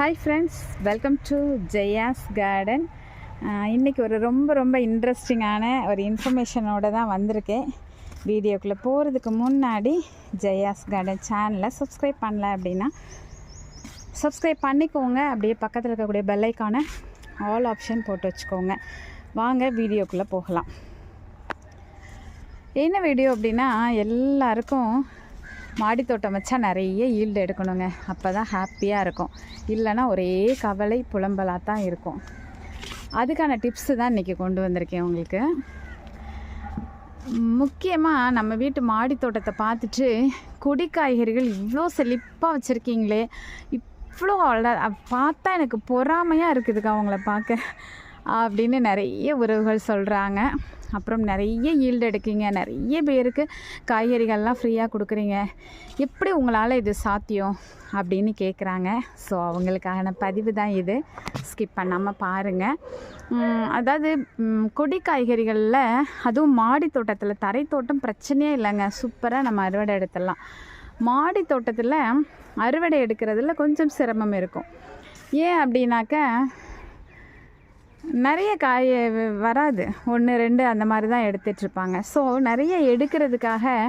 Hi friends welcome to Jaya's garden இன்றைக்கி ஒரு ரொம்ப ரொம்ப இன்ட்ரெஸ்டிங்கான ஒரு இன்ஃபர்மேஷனோடு தான் வந்திருக்கேன். வீடியோக்குள்ளே போகிறதுக்கு முன்னாடி ஜெயாஸ் கார்டன் சேனலை சப்ஸ்கிரைப் பண்ணல அப்படின்னா சப்ஸ்கிரைப் பண்ணிக்கோங்க. அப்படியே பக்கத்தில் இருக்கக்கூடிய பெல்லைக்கான ஆல் ஆப்ஷன் போட்டு வச்சுக்கோங்க. வாங்க வீடியோக்குள்ளே போகலாம். என்ன வீடியோ அப்படின்னா எல்லாருக்கும் மாடி தோட்டம் வச்சா நிறைய ஈல்டு எடுக்கணுங்க. அப்போ தான் ஹாப்பியாக இருக்கும். இல்லைன்னா ஒரே கவலை புலம்பலாக தான் இருக்கும். அதுக்கான டிப்ஸு தான் இன்றைக்கி கொண்டு வந்திருக்கேன் உங்களுக்கு. முக்கியமாக நம்ம வீட்டு மாடி தோட்டத்தை பார்த்துட்டு கொடி காய்கறிகள் இவ்வளோ செழிப்பாக வச்சுருக்கீங்களே. இவ்வளோ அழ பார்த்தா எனக்கு பொறாமையாக இருக்குதுக்கா அவங்கள பார்க்க. அப்படின்னு நிறைய உறவுகள் சொல்கிறாங்க அப்புறம் நிறைய ஈல்டு எடுக்கீங்க. நிறைய பேருக்கு காய்கறிகள்லாம் ஃப்ரீயாக கொடுக்குறீங்க. எப்படி உங்களால் இது சாத்தியம் அப்படின்னு கேட்குறாங்க ஸோ அவங்களுக்கான பதிவு தான் இது. ஸ்கிப் பண்ணாமல் பாருங்கள் அதாவது கொடி காய்கறிகளில் அதுவும் மாடி தோட்டத்தில் தரை தோட்டம் பிரச்சனையே இல்லைங்க. சூப்பராக நம்ம அறுவடை எடுத்துடலாம். மாடி தோட்டத்தில் அறுவடை எடுக்கிறதுல கொஞ்சம் சிரமம் இருக்கும். ஏன் அப்படின்னாக்க நிறைய காய் வ- வராது. ஒன்று ரெண்டு அந்த மாதிரி தான் எடுத்துட்ருப்பாங்க. ஸோ நிறைய எடுக்கிறதுக்காக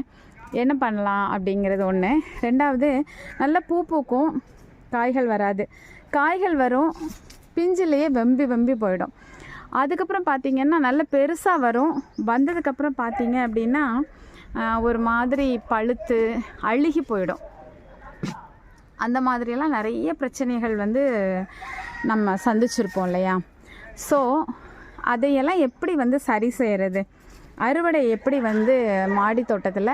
என்ன பண்ணலாம் அப்படிங்கிறது ஒன்று ரெண்டாவது நல்ல பூ பூக்கும் காய்கள் வராது. காய்கள் வரும் பிஞ்சிலேயே வெம்பி வெம்பி போயிடும். அதுக்கப்புறம் பார்த்திங்கன்னா நல்ல பெருசாக வரும். வந்ததுக்கப்புறம் பார்த்திங்க அப்படின்னா ஒரு மாதிரி பழுத்து அழுகி போயிடும். அந்த மாதிரியெல்லாம் நிறைய பிரச்சனைகள் வந்து நம்ம சந்திச்சிருப்போம் இல்லையா? ஸோ அதையெல்லாம் எப்படி வந்து சரி செய்கிறது அறுவடை எப்படி வந்து மாடி தோட்டத்தில்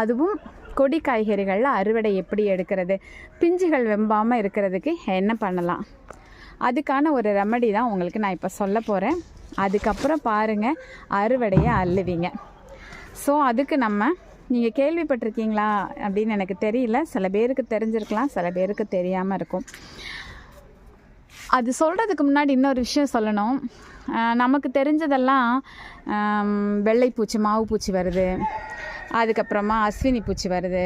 அதுவும் கொடி காய்கறிகளில் அறுவடை எப்படி எடுக்கிறது? பிஞ்சுகள் வெம்பாமல் இருக்கிறதுக்கு என்ன பண்ணலாம்? அதுக்கான ஒரு ரெமடி தான் உங்களுக்கு நான் இப்போ சொல்ல போகிறேன் அதுக்கப்புறம் பாருங்கள் அறுவடையை அள்ளுவீங்க. ஸோ அதுக்கு நம்ம நீங்கள் கேள்விப்பட்டிருக்கீங்களா அப்படின்னு எனக்கு தெரியல. சில பேருக்கு தெரிஞ்சிருக்கலாம் சில பேருக்கு தெரியாமல் இருக்கும். அது சொல்கிறதுக்கு முன்னாடி இன்னொரு விஷயம் சொல்லணும். நமக்கு தெரிஞ்சதெல்லாம் வெள்ளை வெள்ளைப்பூச்சி மாவு பூச்சி வருது. அதுக்கப்புறமா அஸ்வினி பூச்சி வருது.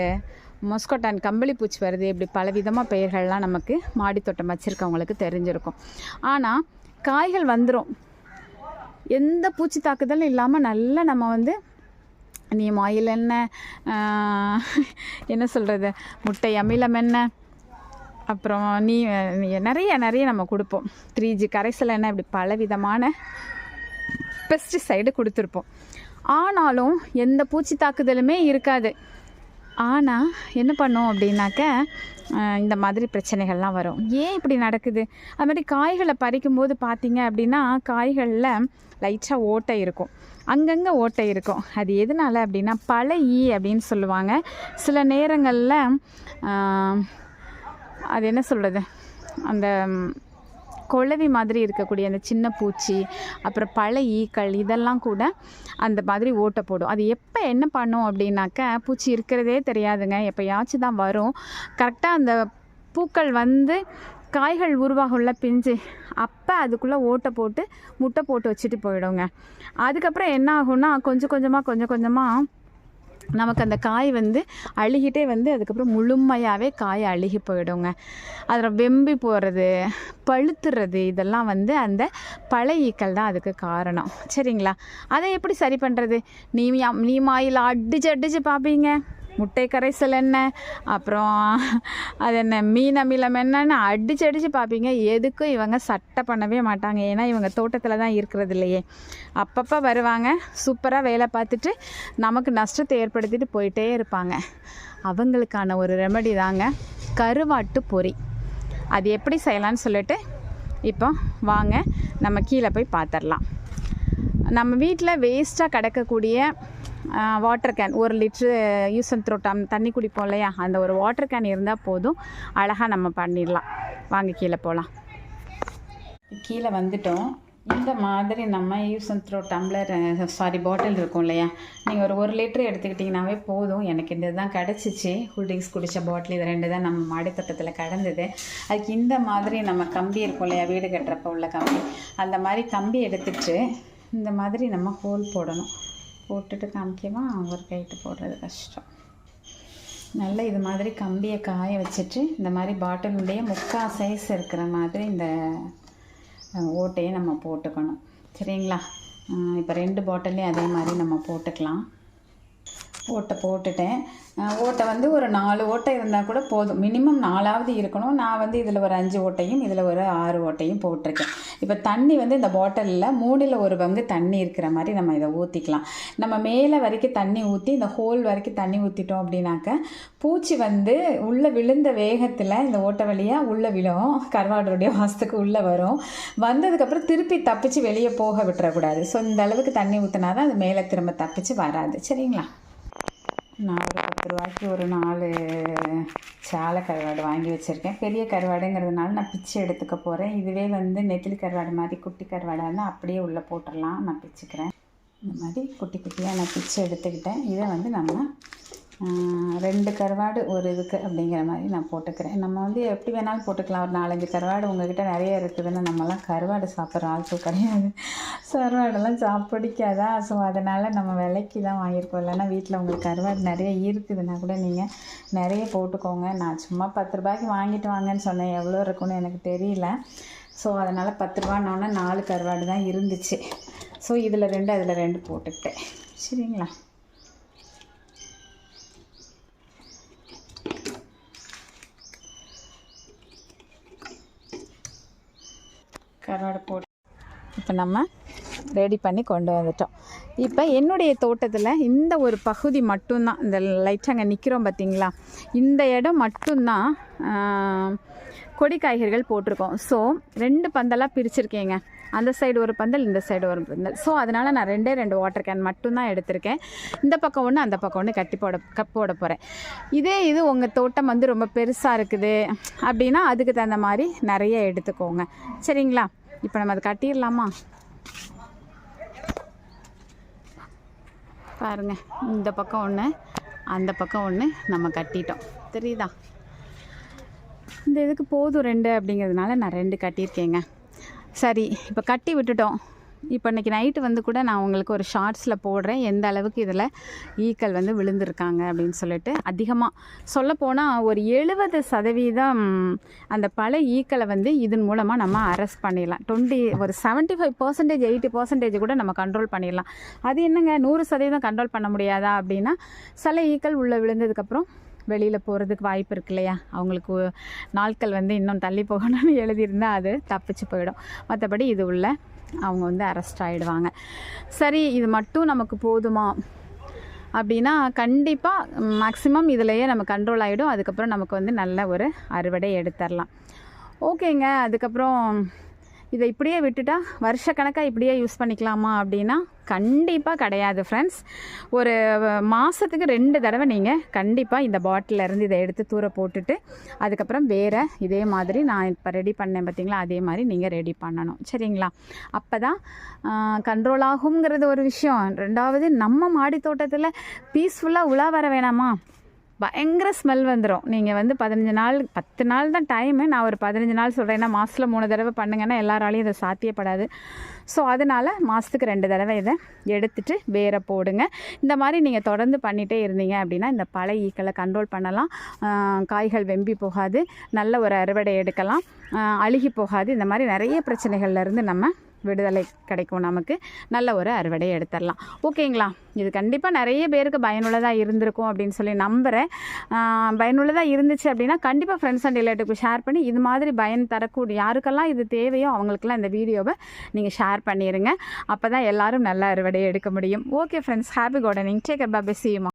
மொஸ்கோட்டான் கம்பளி பூச்சி வருது. இப்படி பலவிதமாக பெயர்கள்லாம் நமக்கு மாடித்தோட்டம் வச்சுருக்கவங்களுக்கு தெரிஞ்சிருக்கும். ஆனால் காய்கள் வந்துடும் எந்த பூச்சி தாக்குதலும் இல்லாமல் நல்லா நம்ம வந்து நீ மாயில் என்ன என்ன சொல்கிறது முட்டை அமிலம் என்ன அப்புறம் நீ நிறைய நிறைய நம்ம கொடுப்போம். த்ரீ ஜி கரைசல் என்ன இப்படி பல விதமான பெஸ்டிசைடு கொடுத்துருப்போம். ஆனாலும் எந்த பூச்சி தாக்குதலுமே இருக்காது. ஆனால் என்ன பண்ணோம் அப்படின்னாக்க இந்த மாதிரி பிரச்சனைகள்லாம் வரும். ஏன் இப்படி நடக்குது? அது மாதிரி காய்களை பறிக்கும்போது பார்த்தீங்க அப்படின்னா காய்களில் லைட்டாக ஓட்டை இருக்கும். அங்கங்கே ஓட்டை இருக்கும். அது எதனால அப்படின்னா பல ஈ அப்படின்னு சொல்லுவாங்க. சில நேரங்களில் அது என்ன சொல்கிறது அந்த குளவி மாதிரி இருக்கக்கூடிய அந்த சின்ன பூச்சி அப்புறம் பல ஈக்கள் இதெல்லாம் கூட அந்த மாதிரி ஓட்டை போடும். அது எப்போ என்ன பண்ணும் அப்படின்னாக்க பூச்சி இருக்கிறதே தெரியாதுங்க. எப்போயாச்சும் தான் வரும். கரெக்டாக அந்த பூக்கள் வந்து காய்கள் உருவாகுள்ள பிஞ்சு அப்போ அதுக்குள்ளே ஓட்டை போட்டு முட்டை போட்டு வச்சுட்டு போயிடுங்க. அதுக்கப்புறம் என்ன ஆகும்னா கொஞ்சம் கொஞ்சமாக கொஞ்சம் கொஞ்சமாக நமக்கு அந்த காய் வந்து அழுகிட்டே வந்து அதுக்கப்புறம் முழுமையாகவே காய் அழுகி போயிடுங்க. அதில் வெம்பி போகிறது பழுத்துறது இதெல்லாம் வந்து அந்த பழையீக்கள் தான் அதுக்கு காரணம். சரிங்களா? அதை எப்படி சரி பண்ணுறது நீ நீ மாயில் அடிச்சு அடிச்சு பார்ப்பீங்க. முட்டை கரைசல் என்ன? அப்புறம் அது என்ன மீன் அமிலம் என்னன்னு அடிச்சு அடிச்சு பார்ப்பீங்க எதுக்கும் இவங்க சட்டை பண்ணவே மாட்டாங்க. ஏன்னா இவங்க தோட்டத்தில் தான் இருக்கிறது இல்லையே. அப்பப்போ வருவாங்க. சூப்பராக வேலை பார்த்துட்டு நமக்கு நஷ்டத்தை ஏற்படுத்திட்டு போயிட்டே இருப்பாங்க. அவங்களுக்கான ஒரு ரெமெடி தாங்க கருவாட்டு பொரி. அது எப்படி செய்யலாம்னு சொல்லிட்டு இப்போ வாங்க. நம்ம கீழே போய் பார்த்துடலாம் நம்ம வீட்டில் வேஸ்ட்டாக கிடக்கக்கூடிய வாட்டர் கேன் ஒரு லிட்ரு யூஸ் அண்ட் த்ரோ டம் தண்ணி குடிப்போம் இல்லையா? அந்த ஒரு வாட்டர் கேன் இருந்தால் போதும். அழகாக நம்ம பண்ணிடலாம். வாங்க கீழே போகலாம் கீழே வந்துட்டோம். இந்த மாதிரி நம்ம use and throw tumbler sorry bottle இருக்கும் இல்லையா? நீங்கள் ஒரு ஒரு லிட்டர் எடுத்துக்கிட்டிங்கனாவே போதும். எனக்கு இந்த தான் கிடச்சிச்சு. கூல்ட்ரிங்க்ஸ் குடித்த பாட்டில் இது ரெண்டு தான் நம்ம மாடித்தோட்டத்தில் கிடந்தது. அதுக்கு இந்த மாதிரி நம்ம கம்பி இருக்கும் இல்லையா? வீடு கட்டுறப்ப உள்ள கம்பி. அந்த மாதிரி கம்பி எடுத்துட்டு இந்த மாதிரி நம்ம ஹோல் போடணும். போட்டுட்டு காமிக்கமா ஒரு கைட்டு போடுறது கஷ்டம். நல்ல இது மாதிரி கம்பியை காய வச்சுட்டு இந்த மாதிரி பாட்டிலுடைய முக்கால் சைஸ் இருக்கிற மாதிரி இந்த ஓட்டையை நம்ம போட்டுக்கணும். சரிங்களா? இப்போ ரெண்டு பாட்டிலையும் அதே மாதிரி நம்ம போட்டுக்கலாம். ஓட்டை போட்டுட்டேன். ஓட்டை வந்து ஒரு நாலு ஓட்டை இருந்தால் கூட போதும். மினிமம் நாலாவது இருக்கணும். நான் வந்து இதில் ஒரு அஞ்சு ஓட்டையும் இதில் ஒரு ஆறு ஓட்டையும் போட்டிருக்கேன். இப்போ தண்ணி வந்து இந்த பாட்டிலில் மூணில் ஒரு பங்கு தண்ணி இருக்கிற மாதிரி நம்ம இதை ஊற்றிக்கலாம் நம்ம மேலே வரைக்கும் தண்ணி ஊற்றி இந்த ஹோல் வரைக்கும் தண்ணி ஊற்றிட்டோம் அப்படின்னாக்க பூச்சி வந்து உள்ளே விழுந்த வேகத்தில் இந்த ஓட்டை வழியாக உள்ளே விழும். கருவாடுடைய வாசத்துக்கு உள்ளே வரும். வந்ததுக்கப்புறம் திருப்பி தப்பிச்சு வெளியே போக விட்டுறக்கூடாது. ஸோ இந்த அளவுக்கு தண்ணி ஊற்றினா தான் அது மேலே திரும்ப தப்பிச்சு வராது. சரிங்களா? நான் ஒரு பத்து ரூபாய்க்கு ஒரு நாலு சாலை கருவாடு வாங்கி வச்சுருக்கேன். பெரிய கருவாடுங்கிறதுனால நான் பிச்சு எடுத்துக்க போகிறேன் இதுவே வந்து நெத்திலி கருவாடு மாதிரி குட்டி கருவாடாக இருந்தால் அப்படியே உள்ளே போட்டுடலாம். நான் பிச்சுக்கிறேன். இந்த மாதிரி குட்டி குட்டியாக நான் பிச்சு எடுத்துக்கிட்டேன். இதை வந்து நம்ம ரெண்டு கருவாடு ஒரு இதுக்கு அப்படிங்கிற மாதிரி நான் போட்டுக்கிறேன். நம்ம வந்து எப்படி வேணாலும் போட்டுக்கலாம். ஒரு நாலஞ்சு கருவாடு உங்ககிட்ட நிறைய இருக்குதுன்னு நம்மலாம் கருவாடு சாப்பிட்ற ஆட்கள் கிடையாது. கருவாடெல்லாம் சாப்பிடிக்காதா ஸோ அதனால் நம்ம விலைக்கு தான் வாங்கியிருக்கோம். இல்லைன்னா வீட்டில் உங்களுக்கு கருவாடு நிறைய இருக்குதுன்னா கூட நீங்கள் நிறைய போட்டுக்கோங்க. நான் சும்மா பத்து ரூபாய்க்கு வாங்கிட்டு வாங்கன்னு சொன்னேன். எவ்வளோ இருக்குன்னு எனக்கு தெரியல. ஸோ அதனால் பத்து ரூபான்னொன்னே நாலு கருவாடு தான் இருந்துச்சு. ஸோ இதில் ரெண்டு அதில் ரெண்டு போட்டுக்கிட்டேன். சரிங்களா? கருவாடு போட்டு இப்போ நம்ம ரெடி பண்ணி கொண்டு வந்துட்டோம். இப்போ என்னுடைய தோட்டத்தில் இந்த ஒரு பகுதி மட்டும்தான் இந்த லைட்டாக அங்கே நிற்கிறோம் பார்த்தீங்களா? இந்த இடம் மட்டும்தான் கொடி காய்கறிகள் போட்டிருக்கோம். ஸோ ரெண்டு பந்தலாக பிரிச்சிருக்கேங்க. அந்த சைடு ஒரு பந்தல் இந்த சைடு ஒரு பந்தல். ஸோ அதனால் நான் ரெண்டே ரெண்டு வாட்டர் கேன் மட்டும்தான் எடுத்திருக்கேன். இந்த பக்கம் ஒன்று அந்த பக்கம் ஒன்று கட்டி போட கப் போட போகிறேன் இதே இது உங்கள் தோட்டம் வந்து ரொம்ப பெருசாக இருக்குது. அப்படின்னா அதுக்கு தகுந்த மாதிரி நிறைய எடுத்துக்கோங்க. சரிங்களா? இப்போ நம்ம அதை கட்டிடலாமா? பாருங்க இந்த பக்கம் ஒன்று அந்த பக்கம் ஒன்று நம்ம கட்டிட்டோம். தெரியுதா? இந்த இதுக்கு போதும் ரெண்டு அப்படிங்கிறதுனால நான் ரெண்டு கட்டியிருக்கேங்க. சரி இப்போ கட்டி விட்டுட்டோம். இப்போ இன்றைக்கி நைட்டு வந்து கூட நான் உங்களுக்கு ஒரு ஷார்ட்ஸில் போடுறேன். எந்த அளவுக்கு இதில் ஈக்கள் வந்து விழுந்திருக்காங்க அப்படின்னு சொல்லிட்டு அதிகமாக சொல்லப்போனால் ஒரு எழுபது சதவீதம் அந்த பல ஈக்களை வந்து இதன் மூலமாக நம்ம அரெஸ்ட் பண்ணிடலாம். டுவெண்ட்டி ஒரு seventy five percentage eighty percentage கூட நம்ம கண்ட்ரோல் பண்ணிடலாம். அது என்னங்க? நூறு சதவீதம் கண்ட்ரோல் பண்ண முடியாதா அப்படின்னா சில ஈக்கள் உள்ளே விழுந்ததுக்கப்புறம் வெளியில் போகிறதுக்கு வாய்ப்பு இருக்கு இல்லையா? அவங்களுக்கு நாட்கள் வந்து இன்னும் தள்ளி போகணும்னு எழுதியிருந்தால் அது தப்பிச்சு போயிடும். மற்றபடி இது உள்ள அவங்க வந்து அரெஸ்ட் ஆகிடுவாங்க சரி இது மட்டும் நமக்கு போதுமா? அப்படின்னா கண்டிப்பாக மேக்ஸிமம் இதுலேயே நம்ம கண்ட்ரோல் ஆகிடும் அதுக்கப்புறம் நமக்கு வந்து நல்ல ஒரு அறுவடை எடுத்துடலாம் ஓகேங்க அதுக்கப்புறம் இதை இப்படியே விட்டுட்டா வருஷக்கணக்காக இப்படியே யூஸ் பண்ணிக்கலாமா அப்படின்னா கண்டிப்பாக கிடையாது ஃப்ரெண்ட்ஸ் ஒரு மாதத்துக்கு ரெண்டு தடவை நீங்கள் கண்டிப்பாக இந்த பாட்டிலேருந்து இதை எடுத்து தூர போட்டுட்டு அதுக்கப்புறம் வேறு இதே மாதிரி நான் இப்போ ரெடி பண்ணேன் பார்த்தீங்களா அதே மாதிரி நீங்கள் ரெடி பண்ணணும். சரிங்களா? அப்போ தான் கண்ட்ரோல் ஆகுங்கிறது ஒரு விஷயம். ரெண்டாவது நம்ம மாடி தோட்டத்தில் பீஸ்ஃபுல்லாக உலா வர வேணாமா? பயங்கர ஸ்மெல் வந்துடும் நீங்கள் வந்து பதினஞ்சு நாள் பத்து நாள் தான் டைமு நான் ஒரு பதினஞ்சு நாள் சொல்கிறேன் ஏன்னா மாதத்தில் மூணு தடவை பண்ணுங்கன்னா எல்லாராலையும் இதை சாத்தியப்படாது. ஸோ அதனால் மாதத்துக்கு ரெண்டு தடவை இதை எடுத்துட்டு வேற போடுங்க. இந்த மாதிரி நீங்கள் தொடர்ந்து பண்ணிகிட்டே இருந்தீங்க அப்படின்னா இந்த பழ ஈக்களை கண்ட்ரோல் பண்ணலாம். காய்கள் வெம்பி போகாது. நல்ல ஒரு அறுவடை எடுக்கலாம். அழுகி போகாது. இந்த மாதிரி நிறைய பிரச்சனைகள்லேருந்து நம்ம விடுதலை கிடைக்கும் நமக்கு. நல்ல ஒரு அறுவடை எடுத்துடலாம். ஓகேங்களா? இது கண்டிப்பாக நிறைய பேருக்கு பயனுள்ளதாக இருந்திருக்கும் அப்படின்னு சொல்லி நம்புகிறேன் பயனுள்ளதாக இருந்துச்சு அப்படின்னா கண்டிப்பாக ஃப்ரெண்ட்ஸ் அண்ட் ரிலேட்டிவ்க்கு ஷேர் பண்ணி இது மாதிரி பயன் தரக்கூடிய யாருக்கெல்லாம் இது தேவையோ அவங்களுக்கெல்லாம் இந்த வீடியோவை நீங்கள் ஷேர் பண்ணிடுங்க அப்போ தான் எல்லோரும் நல்ல அறுவடை எடுக்க முடியும். Okay friends happy gardening take பாபே Seema